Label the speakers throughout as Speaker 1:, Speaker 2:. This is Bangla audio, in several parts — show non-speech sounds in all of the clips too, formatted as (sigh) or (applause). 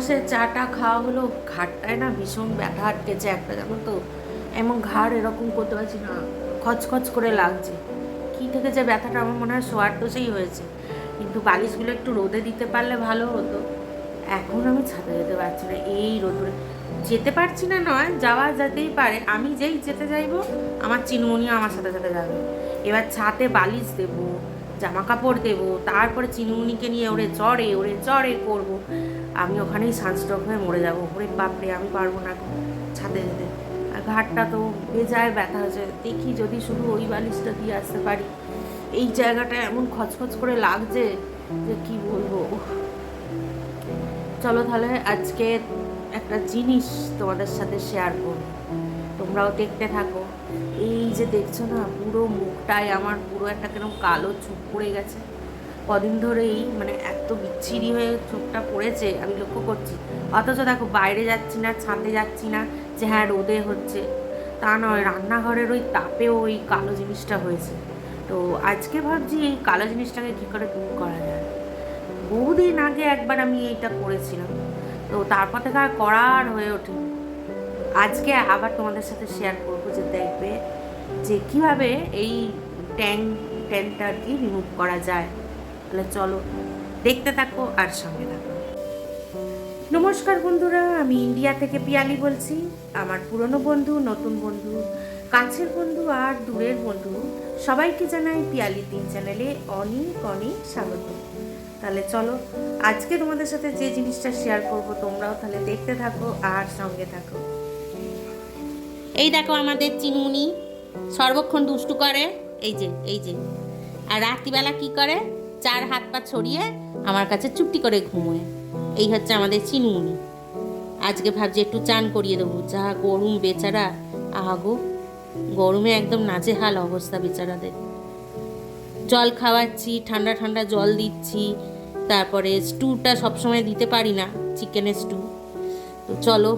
Speaker 1: বসে চাটা খাওয়া হলো ঘাটটায় না ভীষণ ব্যথা আটকেছে একটা, জানো তো? এমন ঘাড় এরকম করতে পারছি না, খচখচ করে লাগছে। কী থেকে যে ব্যথাটা আমার মনে হয় শোয়ার দোষেই হয়েছে। কিন্তু বালিশগুলো একটু রোদে দিতে পারলে ভালো হতো। এখন আমি ছাদে যেতে পারছি না, এই রোদে যেতে পারছি না নয়, যাওয়া যেতেই পারে। আমি যেই যেতে চাইব, আমার চিনমনিও আমার সাথে সাথে যাবে। এবার ছাদে বালিশ দেবো জামা কাপড় দেবো, তারপরে চিনুমনিকে নিয়ে ওরে চড়ে ওরে চড়ে করব। আমি ওখানেই সানস্ট্রোক হয়ে মরে যাব। ওরে বাপরে, আমি পারব না ছাদে যেতে। আর ঘাটটা তো বেজায় ব্যথা হয়েছে। দেখি যদি শুধু ওই বালিশটা দিয়ে আসতে পারি। এই জায়গাটা এমন খচখচ করে লাগছে যে কি বলব। চলো তাহলে আজকে একটা জিনিস তোমাদের সাথে শেয়ার করব। তোমরাও দেখতে থাকো। এই যে দেখছ না, পুরো মুখটায় আমার পুরো একটা কেরকম কালো চুপ পড়ে গেছে। কদিন ধরেই মানে এত বিচ্ছিরি হয়ে চোখটা পড়েছে, আমি লক্ষ্য করছি। অথচ দেখো, বাইরে যাচ্ছি না, ছাদে যাচ্ছি না, যে হ্যাঁ রোদে হচ্ছে। তা নয়, রান্নাঘরের ওই তাপেও ওই কালো জিনিসটা হয়েছে। তো আজকে ভাবছি এই কালো জিনিসটাকে কী করে দূর করা যায়। বহুদিন আগে একবার আমি এইটা করেছিলাম। তো তারপর থেকে আর করার হয়ে ওঠে আজকে আবার তোমাদের সাথে শেয়ার করব যে দেখবে যে কীভাবে এই ট্যাং ট্যানটা আর কি রিমুভ করা যায়। তাহলে চলো দেখতে থাকো আর সঙ্গে থাকো। নমস্কার বন্ধুরা, আমি ইন্ডিয়া থেকে পিয়ালি বলছি। আমার পুরনো বন্ধু, নতুন বন্ধু, কাছের বন্ধু আর দূরের বন্ধু, সবাইকে জানাই পিয়ালি তিন চ্যানেলে অনেক অনেক স্বাগত। তাহলে চলো আজকে তোমাদের সাথে যে জিনিসটা শেয়ার করব তোমরাও তাহলে দেখতে থাকো আর সঙ্গে থাকো। এই দেখো আমাদের চিনুনি সর্বক্ষণ দুষ্টু করে। এই যে এই যে। আর রাত্রিবেলা কি করে? চার হাত পা ছড়িয়ে আমার কাছে চুপটি করে ঘুমোয়। এই হচ্ছে আমাদের চিনুনি আজকে ভাবছি একটু চান করিয়ে দেবো। যা গরম বেচারা। আহাগো গরমে একদম নাজেহাল অবস্থা বেচারাদের। জল খাওয়াচ্ছি, ঠান্ডা ঠান্ডা জল দিচ্ছি। তারপরে স্টুটা সবসময় দিতে পারি না, চিকেনের স্টু। তো চলো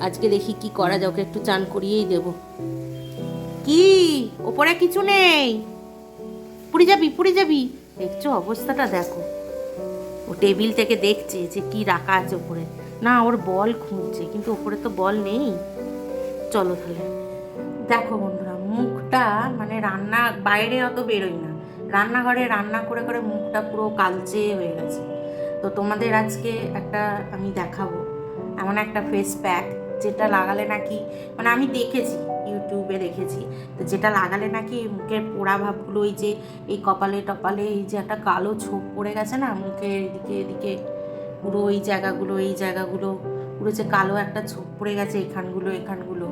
Speaker 1: আজকে দেখি কি করা যায়, ওকে একটু চান করিয়েই দেব। কি? ওপরে কিছু নেই? পুড়ে যাবি পুড়ে যাবি? দেখছ অবস্থাটা, দেখো। ও টেবিল থেকে দেখছে যে কি রাখা আছে ওপরে। না, ওর বল খুঁজছে, কিন্তু ওপরে তো বল নেই। চলো তাহলে। দেখো বন্ধুরা, মুখটা মানে রান্না, বাইরে অত বেরোই না। রান্নাঘরে রান্না করে করে মুখটা পুরো কালচে হয়ে গেছে। তো তোমাদের আজকে একটা আমি দেখাবো। এমন একটা ফেস প্যাক যেটা লাগালে নাকি মানে আমি দেখেছি, ইউটিউবে দেখেছি, তো যেটা লাগালে নাকি মুখের পোড়া ভাবগুলো, ওই যে এই কপালে টপালে এই যে একটা কালো ছোপ পড়ে গেছে না, মুখের এদিকে এদিকে, পুরো ওই জায়গাগুলো, এই জায়গাগুলো, পুরো যে কালো একটা ছোপ পড়ে গেছে এখানগুলো এখানগুলো,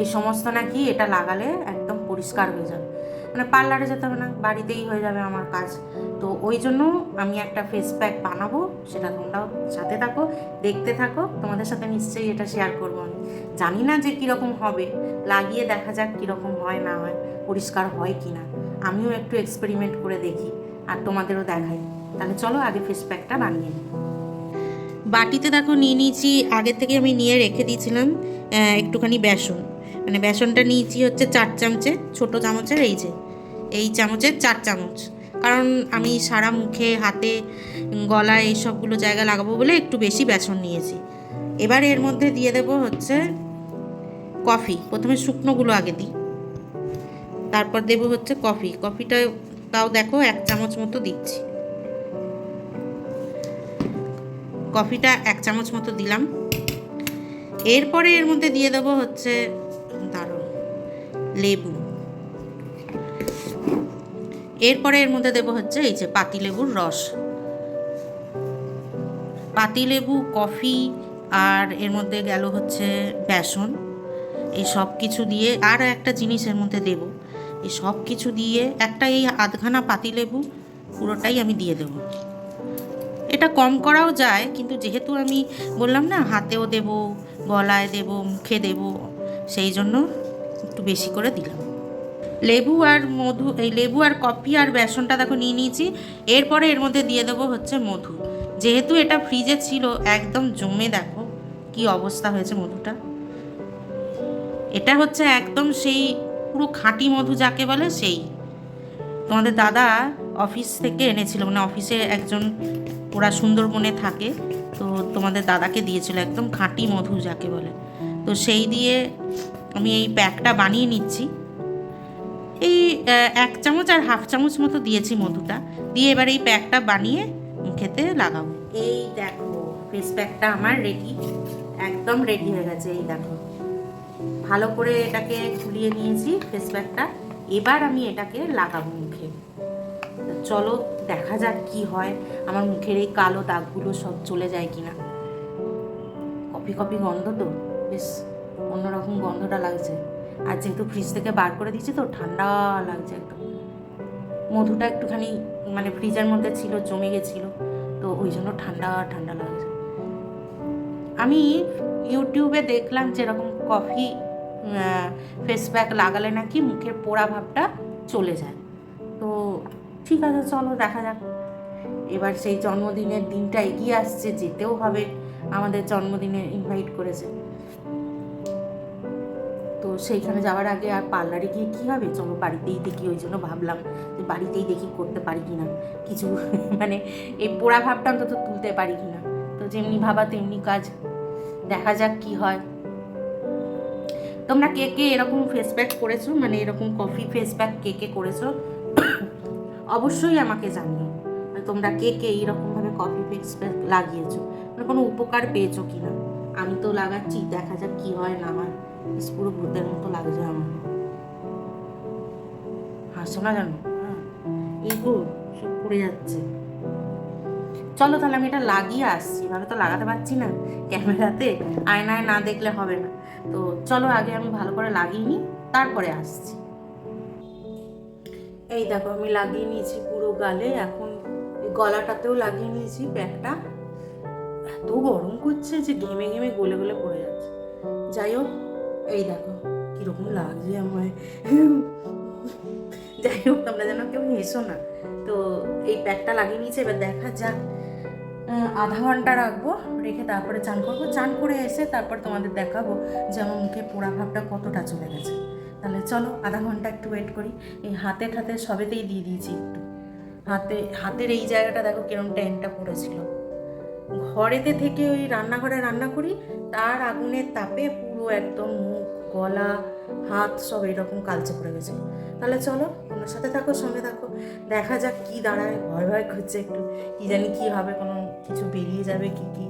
Speaker 1: এই সমস্ত নাকি এটা লাগালে একদম পরিষ্কার হয়ে যাবে। মানে পার্লারে যেতে হবে না, বাড়িতেই হয়ে যাবে আমার কাজ। তো ওই জন্য আমি একটা ফেস প্যাক বানাবো, সেটা তোমরাও সাথে থাকো, দেখতে থাকো, তোমাদের সাথে নিশ্চয়ই এটা শেয়ার করব আমি। জানি না যে কীরকম হবে, লাগিয়ে দেখা যাক কীরকম হয়, না হয়, পরিষ্কার হয় কি না আমিও একটু এক্সপেরিমেন্ট করে দেখি, আর তোমাদেরও দেখাই। তাহলে চলো আগে ফেস প্যাকটা বানিয়ে নিই। বাটিতে দেখো নিয়ে নিয়েছি আগে থেকে আমি নিয়ে রেখে দিয়েছিলাম একটুখানি বেসন। মানে বেসনটা নিয়েছি হচ্ছে চার চামচে ছোটো চামচের, এই যে। এই চামচের চার চামচ। কারণ আমি সারা মুখে, হাতে, গলায় এই সবগুলো জায়গা লাগাবো বলে একটু বেশি বেসন নিয়েছি। এবার এর মধ্যে দিয়ে দেব হচ্ছে কফি। প্রথমে শুকনোগুলো আগে দিই। তারপর দেব হচ্ছে কফি। কফিটা তাও দেখো এক চামচ মতো দিচ্ছি। কফিটা এক চামচ মতো দিলাম। এরপরে এর মধ্যে দিয়ে দেবো হচ্ছে দারুণ লেবু। এরপরে এর মধ্যে দেবো হচ্ছে এই যে পাতিলেবুর রস। পাতিলেবু, কফি আর এর মধ্যে গেল হচ্ছে বেসন। এই সব কিছু দিয়ে আর একটা জিনিস এর মধ্যে দেব। এই সব কিছু দিয়ে একটা এই আধখানা পাতিলেবু পুরোটাই আমি দিয়ে দেবো। এটা কম করাও যায়, কিন্তু যেহেতু আমি বললাম না, হাতেও দেব, গলায় দেব, মুখে দেব, সেই জন্য একটু বেশি করে দিলাম। লেবু আর মধু, এই লেবু আর কফি আর বেসনটা দেখো নিয়ে নিয়েছি। এরপরে এর মধ্যে দিয়ে দেবো হচ্ছে মধু। যেহেতু এটা ফ্রিজে ছিল, একদম জমে দেখো কি অবস্থা হয়েছে মধুটা। এটা হচ্ছে একদম সেই পুরো খাঁটি মধু যাকে বলে সেই। তোমাদের দাদা অফিস থেকে এনেছিল মানে অফিসে একজন ওরা সুন্দরবনে থাকে, তো তোমাদের দাদাকে দিয়েছিল একদম খাঁটি মধু যাকে বলে। তো সেই দিয়ে আমি এই প্যাকটা বানিয়ে নিচ্ছি। এক চামচ আর হাফ চামচ মতো দিয়েছি মধুটা। দিয়ে এবার এই প্যাকটা বানিয়ে খেতে লাগাবো। এই দেখো ফেস প্যাকটা আমার রেডি একদম রেডি হয়ে গেছে, এই দেখো। ভালো করে এটাকে ফুলিয়ে নিয়েছি ফেস প্যাকটা এবার আমি এটাকে লাগাবো মুখে। চলো, দেখা যাক কি হয়। আমার মুখের এই কালো দাগগুলো সব চলে যায় কিনা। কফি কফি গন্ধ তো? বেশ, অন্যরকম গন্ধটা লাগছে। আর যেহেতু ফ্রিজ থেকে বার করে দিয়েছি তো ঠান্ডা লাগছে একদম। মধুটা একটুখানি মানে ফ্রিজের মধ্যে ছিল, জমে গেছিল, তো ওই জন্য ঠান্ডা ঠান্ডা লাগছে। আমি ইউটিউবে দেখলাম যেরকম কফি ফেস প্যাক লাগালে নাকি মুখের পোড়া ভাবটা চলে যায়। তো ঠিক আছে, চলো দেখা যাক। এবার সেই জন্মদিনের দিনটা এগিয়ে আসছে, যেতেও হবে। আমাদের জন্মদিনে ইনভাইট করেছে। সেইখানে যাওয়ার আগে আর পার্লারে গিয়ে কী হবে? চলো বাড়িতেই দেখি, ওই জন্য ভাবলাম যে বাড়িতেই দেখি করতে পারি কি না কিছু (laughs) মানে এই পোড়া ভাবটা অন্তত তুলতে পারি কি না তো যেমনি ভাবা তেমনি কাজ। দেখা যাক কি হয়। তোমরা কে কে এরকম ফেস প্যাক করেছ? মানে এরকম কফি ফেস প্যাক কে কে করেছ? (coughs) অবশ্যই আমাকে জানিও। তোমরা কে কে এইরকমভাবে কফি ফেস প্যাক লাগিয়েছো? মানে কোনো উপকার পেয়েছ কি না আমি তো লাগাচ্ছি, দেখা যাক কি হয় না হয়। পুরো ভূতের মতো লাগছে আমার। হাসো না জানো? হ্যাঁ। সব পড়ে যাচ্ছে। চলো তাহলে আমি এটা লাগিয়ে আসছি। এভাবে তো লাগাতে পারছি না ক্যামেরাতে। আয়নায় না দেখলে হবে না। তো চলো আগে আমি ভালো করে লাগিয়ে নিই, তারপরে আসছি। এই দেখো, আমি লাগিয়ে নিয়েছি পুরো গালে। এখন গলাটাতেও লাগিয়ে নিয়েছি প্যাকটা এত গরম করছে যে ঘেমে ঘেমে গলে গলে পড়ে যাচ্ছে। যাই হোক এই দেখো, কীরকম লাগছে আমায়। যাই হোক, তোমরা যেন কেউ হেসো না। তো এই প্যাকটা লাগিয়ে নিয়েছে, এবার দেখা যাক আধা ঘণ্টা রাখব, রেখে তারপরে চান করব। চান করে এসে তারপর তোমাদের দেখাবো যে আমার মুখে পোড়া ভাবটা কতটা চলে গেছে। তাহলে চলো, আধা ঘণ্টা একটু ওয়েট করি। এই হাতে ঠাতে সবেতেই দিয়ে দিয়েছি একটু। হাতে, হাতের এই জায়গাটা দেখো কিরম ট্যানটা পড়েছিল। ঘরেতে থেকে ওই রান্নাঘরে রান্না করি, তার আগুনের তাপে পুরো একদম মুখ, গলা, হাত সব এরকম কালচে পড়ে গেছে। তাহলে চলো আমার সাথে থাকো, সঙ্গে থাকো। দেখা যাক কি দাঁড়ায়, ভয় ভয় করছে একটু। কি জানি কি হবে কোনো কিছু বেরিয়ে যাবে, কি কি।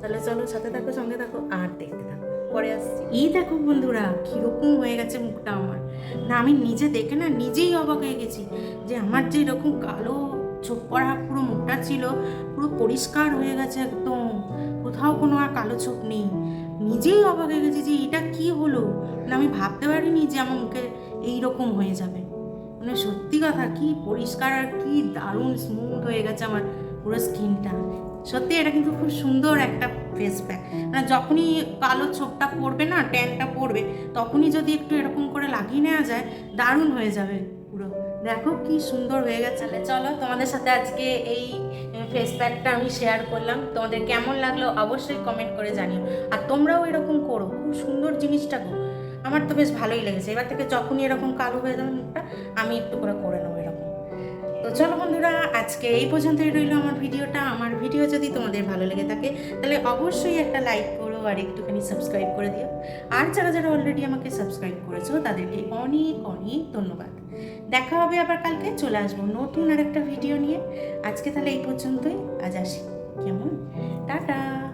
Speaker 1: তাহলে চলো, সাথে থাকো, সঙ্গে থাকো, আর দেখতে থাকো। পরে আসছি। এই দেখো বন্ধুরা, কীরকম হয়ে গেছে মুখটা আমার। না, আমি নিজে দেখে না, নিজেই অবাক হয়ে গেছি যে আমার যে এরকম কালো চোখ পড়া পুরো মুখটা ছিল, পুরো পরিষ্কার হয়ে গেছে একদম। কোথাও কোনো আর কালো চোখ নেই। নিজেই অবাক হয়ে গেছি যে এটা কি হলো? মানে আমি ভাবতে পারিনি যে আমার মুখে এইরকম হয়ে যাবে। মানে সত্যি কথা, কি পরিষ্কার আর কি দারুণ স্মুথ হয়ে গেছে আমার পুরো স্কিনটা সত্যি এটা কিন্তু খুব সুন্দর একটা ফেস প্যাক মানে যখনই কালো ছোপটা পড়বে না ট্যানটা পড়বে তখনই যদি একটু এরকম করে লাগিয়ে নেওয়া যায়, দারুণ হয়ে যাবে পুরো। দেখো কি সুন্দর হয়ে গেছে। চলো তোমাদের সাথে আজকে এই ফেস প্যাকটা আমি শেয়ার করলাম। তোমাদের কেমন লাগল অবশ্যই কমেন্ট করে জানিও। আর তোমরাও এরকম করো, খুব সুন্দর জিনিসটা গো। আমার তো বেশ ভালোই লেগেছে। এবার থেকে যখনই এরকম কালো হয়ে যাবে মুখটা, আমি একটু করে করে নেব এরকম। তো চলো বন্ধুরা, আজকে এই পর্যন্তই রইল আমার ভিডিওটা। আমার ভিডিও যদি তোমাদের ভালো লেগে থাকে, তাহলে অবশ্যই একটা লাইক করো আর একটুখানি সাবস্ক্রাইব করে দিও। আর যারা যারা অলরেডি আমাকে সাবস্ক্রাইব করেছ, তাদেরকে অনেক অনেক ধন্যবাদ। দেখা হবে আবার কালকে, চলে আসব নতুন আর একটা ভিডিও নিয়ে। আজকে তাহলে এই পর্যন্তই, আজ আসি। কেমন? টাটা!